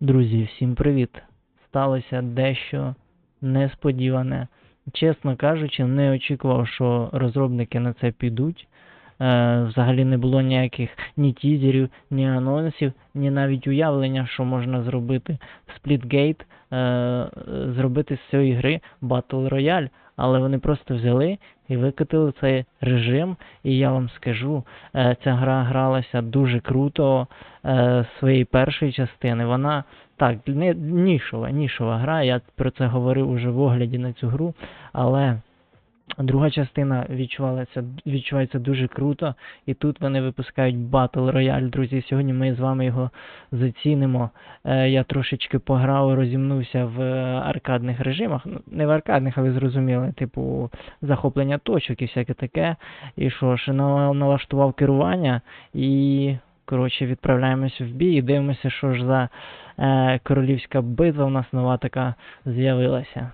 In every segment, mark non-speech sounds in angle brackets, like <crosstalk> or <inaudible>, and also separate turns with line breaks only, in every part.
Друзі, всім привіт! Сталося дещо несподіване. Чесно кажучи, не очікував, що розробники на це підуть. Е, взагалі не було ніяких ні тізерів, ні анонсів, ні навіть уявлення, що можна зробити Splitgate, е, зробити з цієї гри Battle Royale. Але вони просто взяли і викотили цей режим. І я вам скажу, е, ця гра гралася дуже круто з своєї першої частини. Вона так, не нішова, нішова гра. Я про це говорив уже в огляді на цю гру, але друга частина відчувалася, відчувається дуже круто. І тут вони випускають Battle Royale, друзі. Сьогодні ми з вами його зацінимо. Е, я трошечки пограв, розімнувся в е, аркадних режимах. Ну, не в аркадних, але зрозуміли, типу захоплення точок і всяке таке. І що ж, налаштував керування і. Коротше, відправляємося в бій і дивимося, що ж за е, королівська битва у нас нова така з'явилася.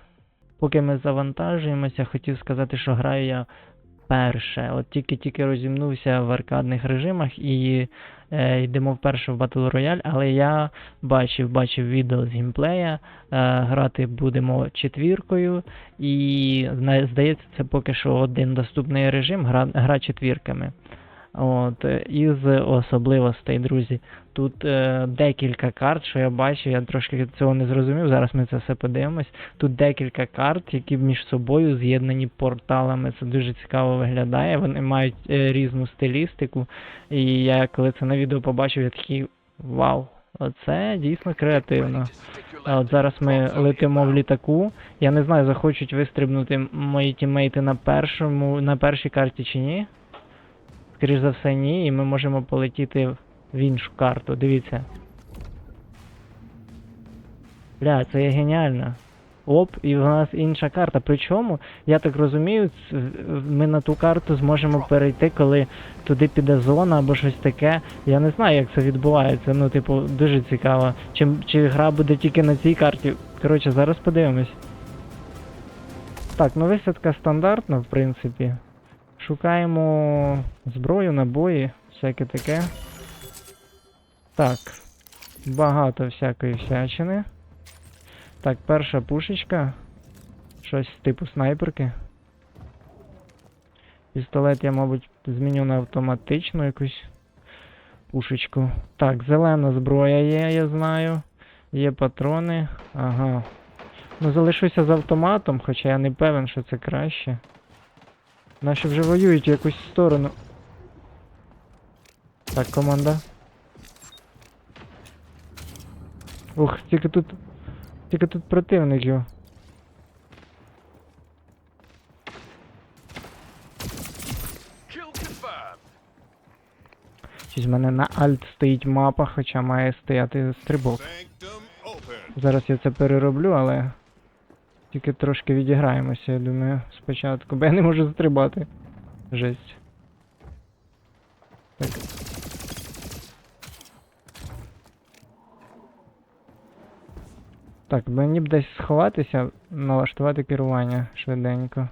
Поки ми завантажуємося, хотів сказати, що граю я перше. От тільки-тільки розімнувся в аркадних режимах і е, йдемо вперше в Battle Royale, але я бачив, бачив відео з геймплея. Е, грати будемо четвіркою, і здається, це поки що один доступний режим, гра, гра четвірками. От, е, із особливостей, друзі. Тут е, декілька карт, що я бачив, я трошки цього не зрозумів. Зараз ми це все подивимось. Тут декілька карт, які між собою з'єднані порталами. Це дуже цікаво виглядає. Вони мають е, різну стилістику. І я коли це на відео побачив, я такий вау, оце дійсно креативно. От зараз ми летимо в літаку. Я не знаю, захочуть вистрибнути мої тіммейти на першому, на першій карті чи ні. Скоріш за все, ні, і ми можемо полетіти в іншу карту. Дивіться. Бля, це є геніально. Оп, і в нас інша карта. Причому, я так розумію, ми на ту карту зможемо перейти, коли туди піде зона або щось таке. Я не знаю, як це відбувається. Ну, типу, дуже цікаво. Чи, чи гра буде тільки на цій карті. Коротше, зараз подивимось. Так, ну висадка стандартна, в принципі. Шукаємо зброю, набої, всяке таке. Так. Багато всякої всячини. Так, перша пушечка. Щось типу снайперки. Пістолет я, мабуть, зміню на автоматичну якусь пушечку. Так, зелена зброя є, я знаю. Є патрони. Ага. Ну, залишуся з автоматом, хоча я не певен, що це краще. Наші вже воюють в якусь сторону. Так, команда. Ух, тільки тут. Тільки тут противників. Щось в мене на альт стоїть мапа, хоча має стояти стрибок. Зараз я це перероблю, але. Тільки трошки відіграємося, я думаю, спочатку, бо я не можу стрибати. Жесть. Так. Так, мені б десь сховатися, налаштувати керування швиденько.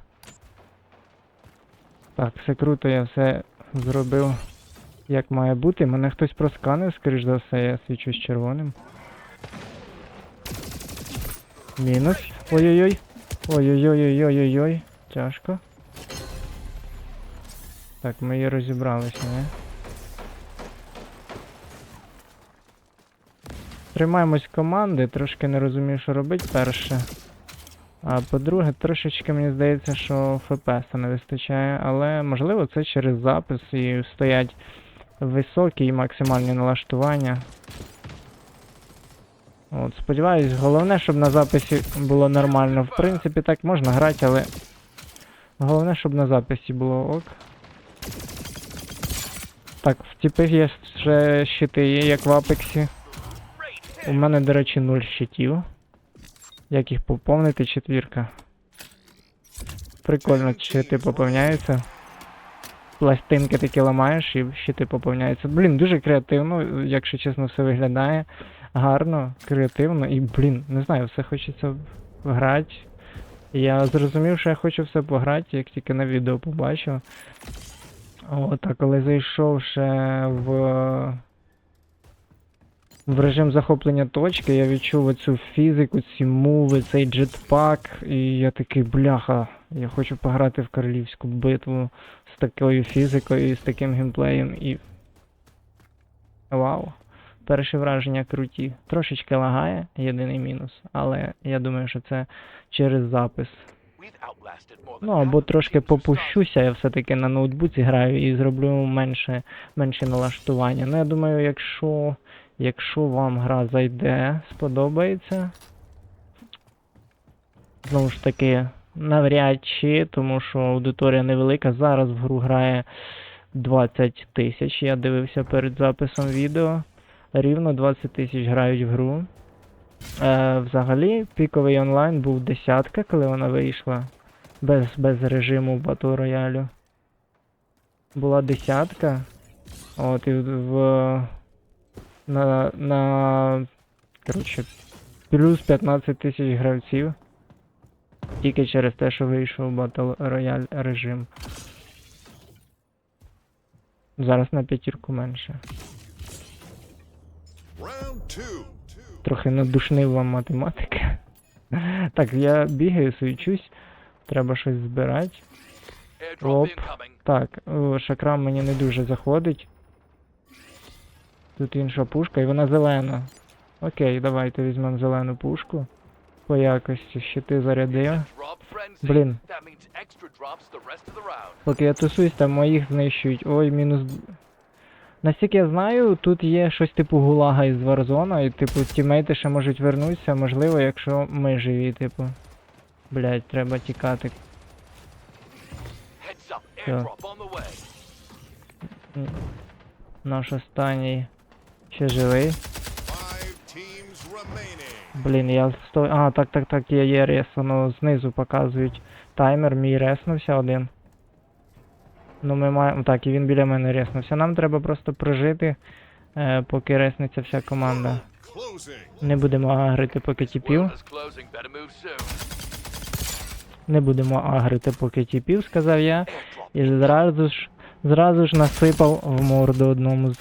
Так, все круто, я все зробив як має бути. Мене хтось просканив, скоріш за все, я свічусь червоним. Мінус. Ой-ой-ой. Ой-ой-ой-ой-ой-ой. Тяжко. Так, ми її розібралися, не? Тримаємось команди, трошки не розумію, що робити перше. А по-друге, трошечки мені здається, що ФПС не вистачає, але можливо це через запис і стоять високі і максимальні налаштування. От, сподіваюсь, головне, щоб на записі було нормально. В принципі, так можна грати, але. Головне, щоб на записі було ок. Так, в типах є ще щити як в Апексі. У мене, до речі, 0 щитів. Як їх поповнити, четвірка. Прикольно, щити поповняються. Пластинки такі ламаєш і щити поповняються. Блін, дуже креативно, якщо чесно, все виглядає гарно, креативно і, блін, не знаю, все хочеться грати. Я зрозумів, що я хочу все пограти, як тільки на відео побачив. От, а коли зайшов ще в в режим захоплення точки, я відчув оцю фізику, ці муви, цей джетпак, і я такий, бляха, я хочу пограти в королівську битву з такою фізикою і з таким геймплеєм і. Вау. Перші враження круті. Трошечки лагає, єдиний мінус, але я думаю, що це через запис. Ну або трошки попущуся, я все-таки на ноутбуці граю і зроблю менше, менше налаштування. Ну я думаю, якщо, якщо вам гра зайде, сподобається. Знову ж таки, навряд чи, тому що аудиторія невелика. Зараз в гру грає 20 тисяч. Я дивився перед записом відео. Рівно 20 тисяч грають в гру. Е, взагалі, піковий онлайн був десятка, коли вона вийшла без, без режиму батл роялю. Була десятка. От і в. На. на. Коротше, плюс 15 тисяч гравців. Тільки через те, що вийшов батл рояль режим. Зараз на п'ятірку менше. Трохи надушнив вам математика. Так, я бігаю, суючусь. Треба щось збирати. Оп. Так, шакрам мені не дуже заходить. Тут інша пушка, і вона зелена. Окей, давайте візьмемо зелену пушку. По якості щити зарядив. Блін, поки я тусуюсь, там моїх знищують. Ой, мінус. Наскільки я знаю, тут є щось типу гулага із Warzone, і типу тімейти ще можуть вернутися, можливо, якщо ми живі, типу. Блять, треба тікати. Наш останній ще живий. Блін, я сто... А, так, так, так, є, є рес, воно знизу показують. Таймер мій реснувся один. Ну ми маємо. Так, і він біля мене реснувся. Нам треба просто прожити, е, поки ресниться вся команда. Не будемо агрити поки тіпів. Не будемо агрити поки тіпів, сказав я. І зразу ж зразу ж насипав в морду одному з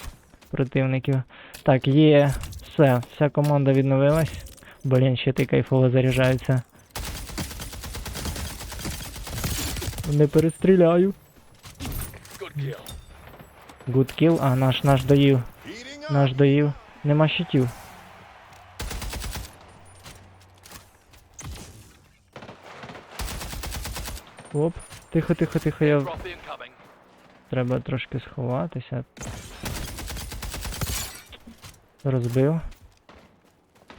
противників. Так, є. Все, вся команда відновилась. Блін, ще ти кайфово заряджаються. Не перестріляю.
Good kill.
А наш наш доїв. Наш доїв. Нема щитів. Оп, тихо, тихо, тихо, я. Треба трошки сховатися. Розбив.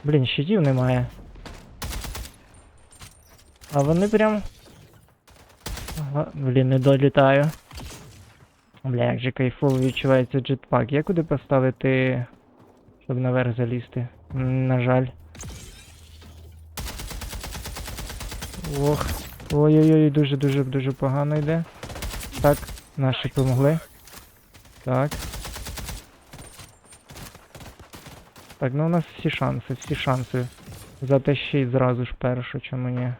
Блін, щитів немає. А вони прям. Ага, блін, не долітаю. Бля, як же кайфово відчувається джетпак. Є куди поставити, щоб наверх залізти? На жаль. Ох. Ой-ой-ой, дуже дуже дуже погано йде. Так, наші помогли. Так. Так, ну у нас всі шанси, всі шанси. Затащить зразу ж першу, чому ні.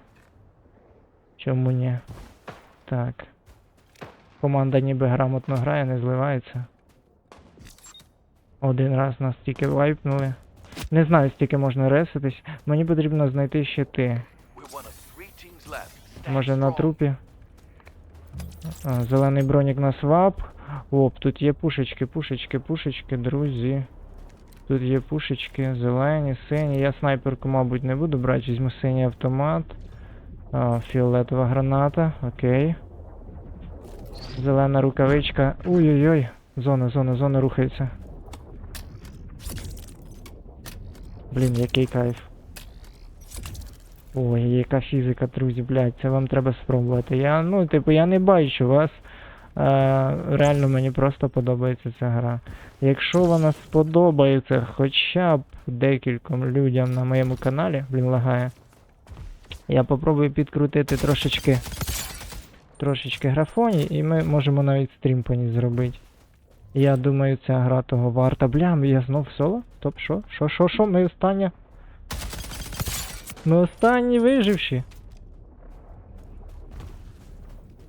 Чому ні? Так. Команда ніби грамотно грає, не зливається. Один раз нас тільки вайпнули. Не знаю, стільки можна реситись. Мені потрібно знайти щити. Може на трупі. Зелений бронік на свап. Оп, тут є пушечки, пушечки, пушечки, друзі. Тут є пушечки, зелені, сині. Я снайперку, мабуть, не буду брати, візьму синій автомат. Фіолетова граната, окей. Зелена рукавичка. Ой-ой-ой. Зона, зона, зона рухається. Блін, який кайф. Ой, яка фізика, друзі, блядь, це вам треба спробувати. Я, ну, типу, я не бачу вас. Е, реально мені просто подобається ця гра. Якщо вона сподобається хоча б декільком людям на моєму каналі, блін, лагає. Я попробую підкрутити трошечки трошечки графоні, і ми можемо навіть стрім по ній зробити. Я думаю, ця гра того варта. Блям, я знов соло? Топ, що? Що, що, що? Ми остання? Ми останні виживші.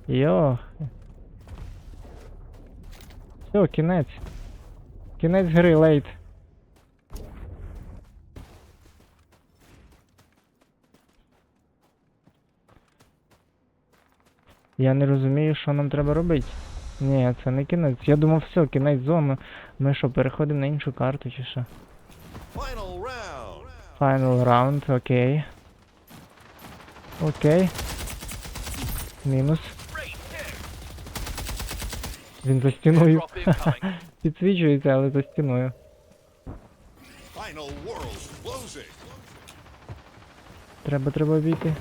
Йох. Все, кінець. Кінець гри лейт. Я не розумію, що нам треба робити. Ні, це не кінець. Я думав, все, кінець зони. Ми що, переходимо на іншу карту чи що?
Final round.
Final round, окей. Окей. Мінус. Він за стіною. <laughs> Підсвічується, але за стіною. Треба, треба обійти.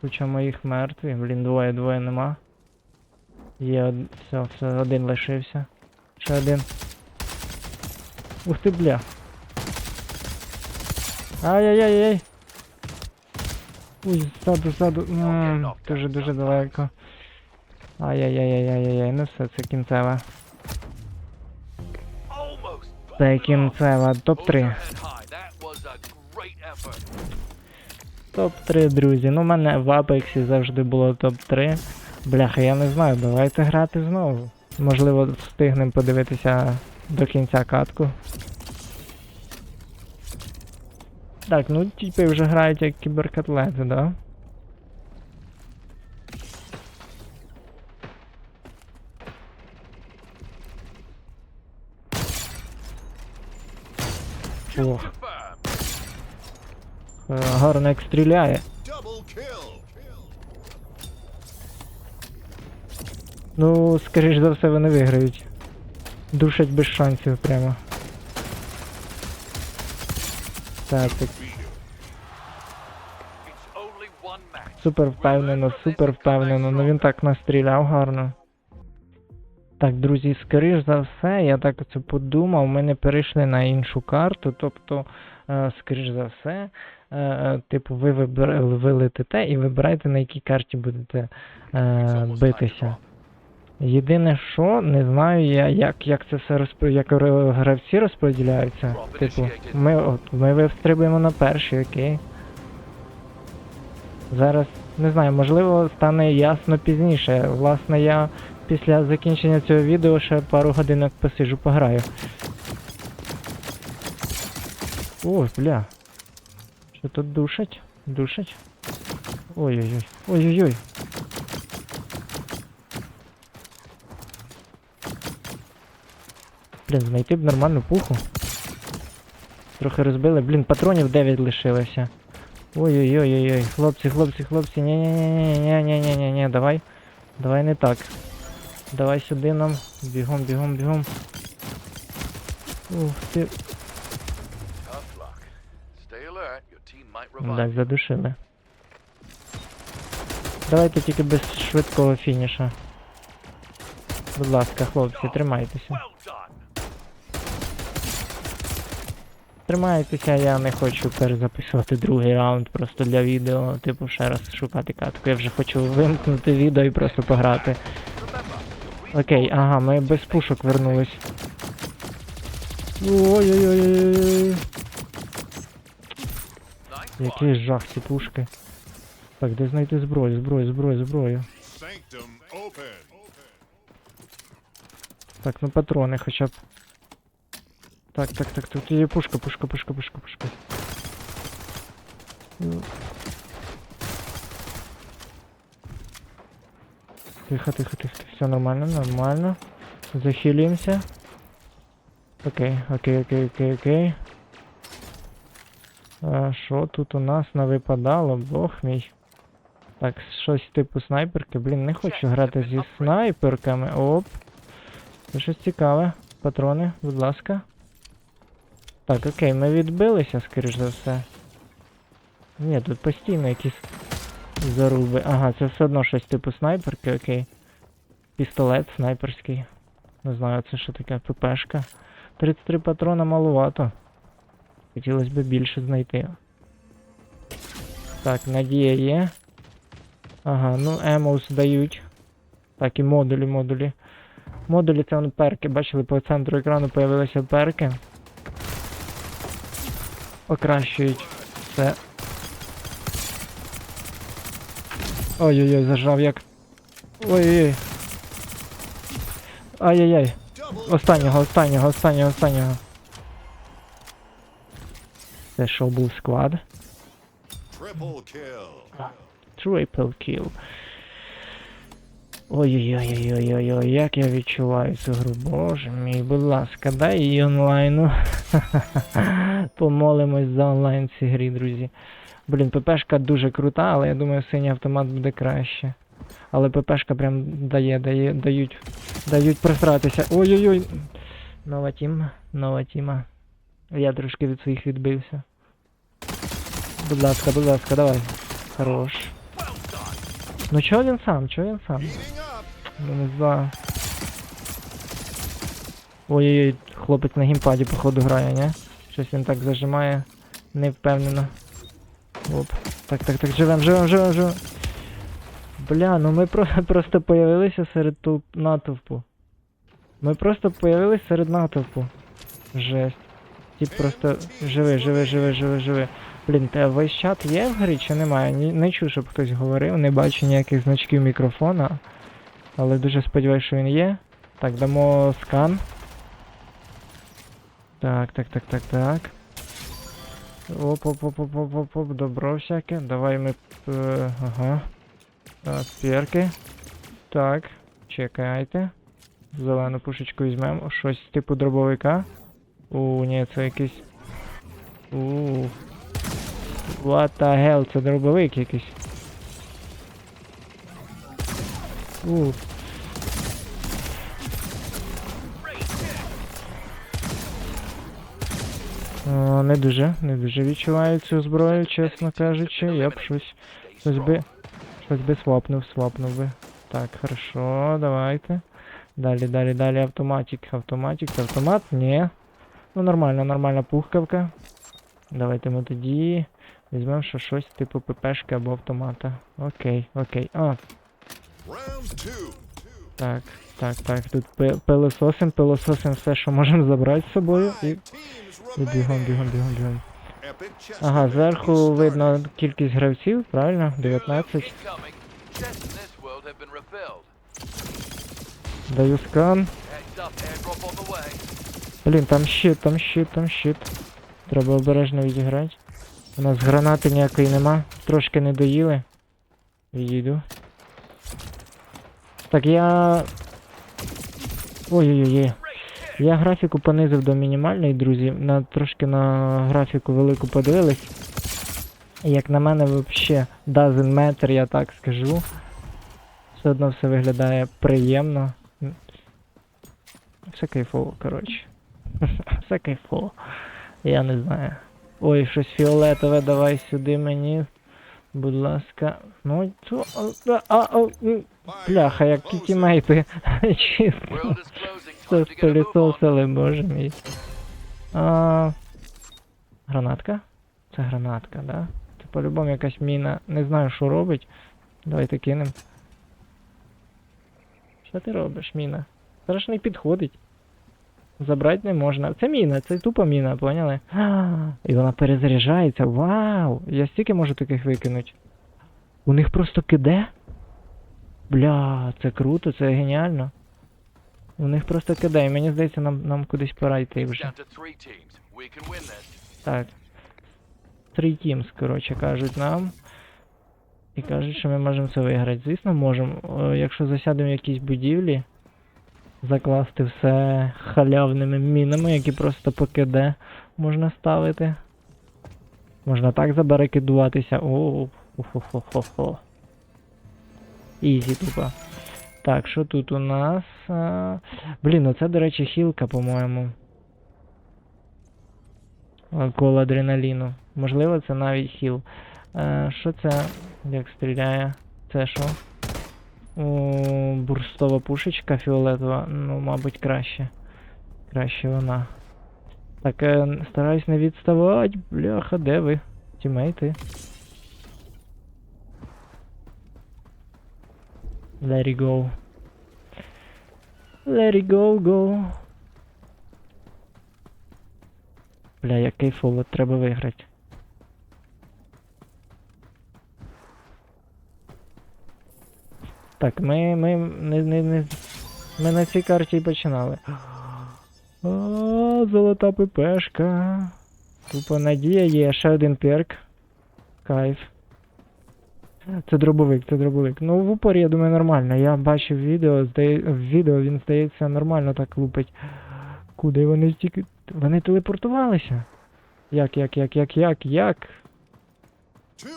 Куча моїх мертві, блін, двоє, двоє нема. Є од... все, все, один лишився. Ще один. Ух ти, бля. Ай-яй-яй-яй. Ой, ззаду, ззаду. Дуже, дуже далеко. Ай-яй-яй-яй-яй-яй, ну все, це кінцева. Це кінцева, топ-3. Топ-3, друзі. Ну, у мене в Апексі завжди було топ-3. Бляха, я не знаю, давайте грати знову. Можливо, встигнемо подивитися до кінця катку. Так, ну типи вже грають як кіберкатлети, да? Ох, гарно як стріляє. Ну, скоріш за все, вони виграють. Душать без шансів прямо. Так, так, супер впевнено, супер впевнено. Ну він так настріляв гарно. Так, друзі, скоріш за все, я так це подумав, ми не перейшли на іншу карту, тобто, е, скоріш за все, е, е, типу, ви ви летите і вибираєте, на якій карті будете е, битися. Єдине, що не знаю я, як, як це все розп... як гравці розподіляються. Типу, ми, от, ми вистрибуємо на перший, окей. Зараз не знаю, можливо, стане ясно пізніше. Власне, я після закінчення цього відео ще пару годинок посиджу пограю. О, бля. Тут душать? Душать? Ой-ой-ой. Ой-ой-ой. Блін, знайти б нормальну пуху. Трохи розбили. Блін, патронів 9 лишилося. Ой-ой-ой-ой-ой, хлопці, хлопці, хлопці, ні ні ні ні ні ні ні ні давай. Давай не так. Давай сюди нам. Бігом, бігом, бігом. Ух ти. Так, задушили. Давайте тільки без швидкого фініша. Будь ласка, хлопці, тримайтеся. Тримайтеся, я не хочу перезаписувати другий раунд просто для відео, типу ще раз шукати катку. Я вже хочу вимкнути відео і просто пограти. Окей, ага, ми без пушок вернулись. Ой-ой-ой. Який жах ці пушки. Так, де знайти зброю, зброю, зброю, зброю. Так, ну патрони хоча б. Так, так, так, тут є пушка, пушка, пушка, пушка, пушка. Ну. Тихо, тихо, тихо, все нормально, нормально. Захилимся. Окей, окей, окей, окей, окей. А, що тут у нас навипадало, бог мій. Так, щось типу снайперки. Блін, не хочу грати зі снайперками. Оп. Це щось цікаве. Патрони, будь ласка. Так, окей, ми відбилися, скоріш за все. Ні, тут постійно якісь заруби. Ага, це все одно щось типу снайперки, окей. Пістолет снайперський. Не знаю, це що таке, ППшка. 33 патрона маловато. Хотілося б більше знайти. Так, надія є. Ага, ну емоус дають. Так, і модулі, модулі. Модулі це вони перки, бачили, по центру екрану появилися перки. Покращують все. Ой-ой-ой, зажав як. Ой-ой-ой. Ай-яй-яй. Останнього, останнього, останнього, останнього. Це що був склад?
Triple kill.
Triple kill. Ой-ой-ой-ой-ой-ой, як я відчуваю цю гру. Боже мій, будь ласка, дай її онлайну. <laughs> Помолимось за онлайн в цій грі, друзі. Блін, ППшка дуже крута, але я думаю, синій автомат буде краще. Але ППшка прям дає, дає, дають, дають просратися. Ой-ой-ой. Нова тім, нова тіма. Я трошки від своїх відбився. Будь ласка, будь ласка, давай. Хорош. Ну чого він сам? Чого він сам? Ну не знаю. Ой-ой-ой, хлопець на геймпаді походу грає, ні? Щось він так зажимає. Не впевнено. Оп. Так, так, так, живем, живем, живем, живем. Бля, ну ми про- <laughs> просто появилися серед натовпу. Ми просто появилися серед натовпу. Жесть. Тип просто живи, живи, живи, живи, живи. Блін, весь чат є в грі чи немає? Ні, не чув, щоб хтось говорив, не бачу ніяких значків мікрофона. Але дуже сподіваюся, що він є. Так, дамо скан. Так, так, так, так, так. Оп, оп, оп, оп, оп, оп, оп, добро всяке. Давай ми. е, ага. Так, перки. Так, чекайте. Зелену пушечку візьмемо. Щось типу дробовика. У, ні, це якийсь. У. What the hell, це дробовик якийсь. У. Не дуже, не дуже відчуваю цю зброю, чесно кажучи. Я б щось, щось би, щось би свапнув, свапнув би. Так, хорошо, давайте. Далі, далі, далі автоматик, автоматик, автомат, ні. Ну нормально, нормальна пухкавка. Давайте ми тоді візьмемо ще щось типу ППшки або автомата. Окей, окей. А, так, так, так. Тут пилососим, пилососим все, що можемо забрати з собою. І, і бігом, бігом, бігом, бігом. Ага, зверху видно кількість гравців, правильно? 19.
Incoming. Chests in this world have been refilled.
Даю скан. Блін, там щит, там щит, там щит. Треба обережно відіграти. У нас гранати ніякої нема. Трошки не доїли. Відійду. Так, я. Ой-ой-ой. Я графіку понизив до мінімальної, друзі. На, трошки на графіку велику подивились. Як на мене, взагалі, doesn't matter, я так скажу. Все одно все виглядає приємно. Все кайфово, коротше. <laughs> Все кайфово. Я не знаю. Ой, щось фіолетове, давай сюди мені. Будь ласка. Ну, то, а, а, а, м, бляха, як ті тімейти. <laughs> Чисто.
On.
спилісосили, боже мій. А, гранатка? Це гранатка, да? Це по-любому якась міна. Не знаю, що робить. Давайте кинем. Що ти робиш, міна? Не підходить. Забрати не можна. Це міна, це тупо міна, поняли? А, І вона перезаряджається. Вау! Я стільки можу таких викинути. У них просто киде? Бля, це круто, це геніально. У них просто кидає. Мені здається, нам, нам кудись пора йти вже. Так. Three teams, коротше, кажуть нам. І кажуть, що ми можемо це виграти. Звісно, можемо. Е, Якщо засядемо в якійсь будівлі, закласти все халявними мінами, які просто по КД можна ставити. Можна так забарикидуватися. О, хо-хо-хо-хо. Ізі тупо. Так, що тут у нас? А... Блін, ну це, до речі, хілка, по-моєму. Коло адреналіну. Можливо, це навіть хіл. Що це? Як стріляє? Це що? О, бурстова пушечка фіолетова. Ну, мабуть, краще. Краще вона. Так, е, стараюсь не відставати. Бляха, де ви? Тімейти. Let it go. Let it go, go. Бля, як кайфово, треба виграти. Так, ми, ми, не, не, не, ми на цій карті і починали. О, золота ППшка. Тупо надія є, ще один перк. Кайф. Це дробовик, це дробовик. Ну, в упорі, я думаю, нормально. Я бачив відео, здає... відео він, здається, нормально так лупить. Куди вони тільки. Вони телепортувалися? Як, як, як, як, як, як?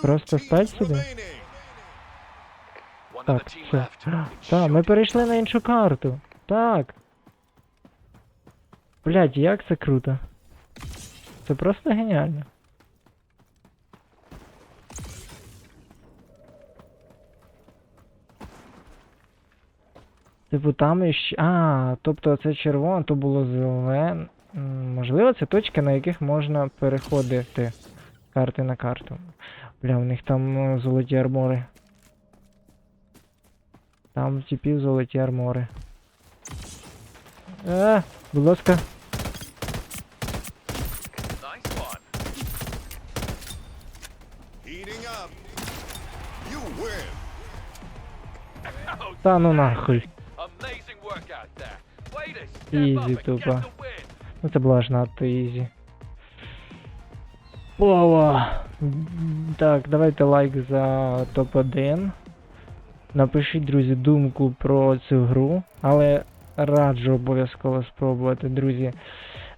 Просто стать сюди? Так, все. Так, ми перейшли на іншу карту. Так. Блядь, як це круто. Це просто геніально. Типу там іще. А, тобто це червоне, то було зелене. Можливо, це точки, на яких можна переходити карти на карту. Бля, у них там е, золоті армори. Там типів золоті армори. Е, будь ласка.
Nice one.
Heating up. You win.
Oh,
Та ну нахуй.
amazing work out there. Way to step
Easy,
up and get
тупо.
the win.
Ну це було аж надто ізі. Ова. М, Так, давайте лайк за топ-1. Напишіть, друзі, думку про цю гру, але раджу обов'язково спробувати, друзі.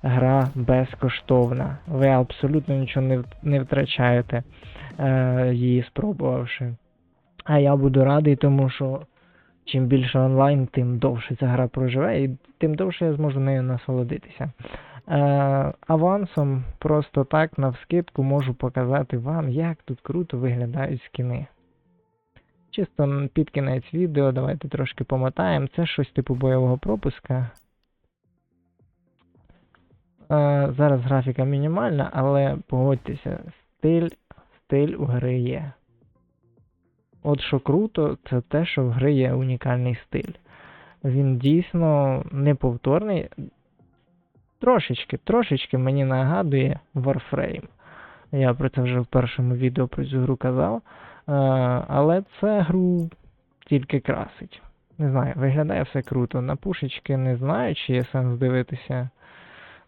Гра безкоштовна. Ви абсолютно нічого не, не втрачаєте, е, її спробувавши. А я буду радий, тому що чим більше онлайн, тим довше ця гра проживе, і тим довше я зможу нею насолодитися. Е, авансом просто так навскидку можу показати вам, як тут круто виглядають скіни. Чисто під кінець відео, давайте трошки помотаємо. Це щось типу бойового пропуска. Е, зараз графіка мінімальна, але погодьтеся, стиль, стиль у гри є. От що круто, це те, що в гри є унікальний стиль. Він дійсно неповторний. Трошечки, трошечки мені нагадує Warframe. Я про це вже в першому відео про цю гру казав. Е, але це гру тільки красить. Не знаю, виглядає все круто. На пушечки не знаю, чи є сенс дивитися.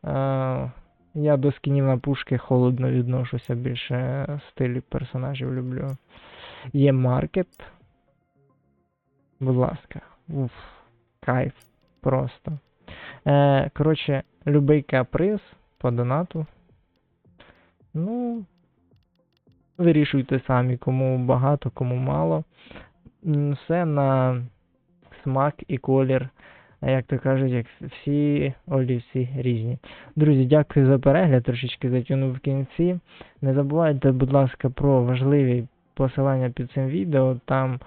Е, я до скінів на пушки холодно відношуся, більше стилі персонажів люблю. Є маркет. Будь ласка. Уф, кайф. Просто. Е, коротше, любий каприз по донату. Ну, вирішуйте самі, кому багато, кому мало. Все на смак і колір. А як то кажуть, як всі олівці різні. Друзі, дякую за перегляд, трошечки затягнув в кінці. Не забувайте, будь ласка, про важливі посилання під цим відео. Там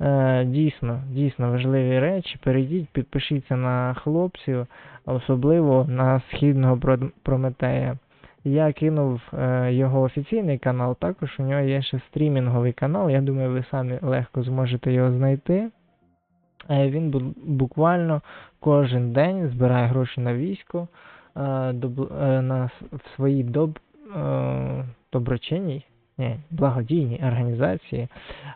е, дійсно, дійсно важливі речі. Перейдіть, підпишіться на хлопців, особливо на східного Прометея. Я кинув е, його офіційний канал, також у нього є ще стрімінговий канал. Я думаю, ви самі легко зможете його знайти. Е, він бу- буквально кожен день збирає гроші на військо е, на своїй доб, доброчинній, ні, благодійній організації.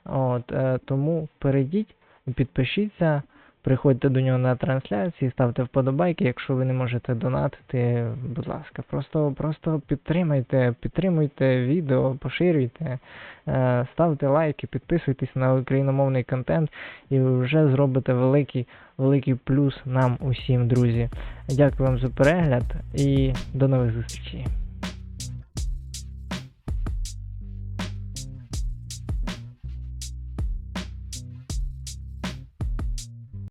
От, тому перейдіть, підпишіться, приходьте до нього на трансляції, ставте вподобайки. Якщо ви не можете донатити, будь ласка, просто, просто підтримайте, підтримуйте відео, поширюйте, е, ставте лайки, підписуйтесь на україномовний контент і вже зробите великий, великий плюс нам усім, друзі. Дякую вам за перегляд і до нових зустрічей.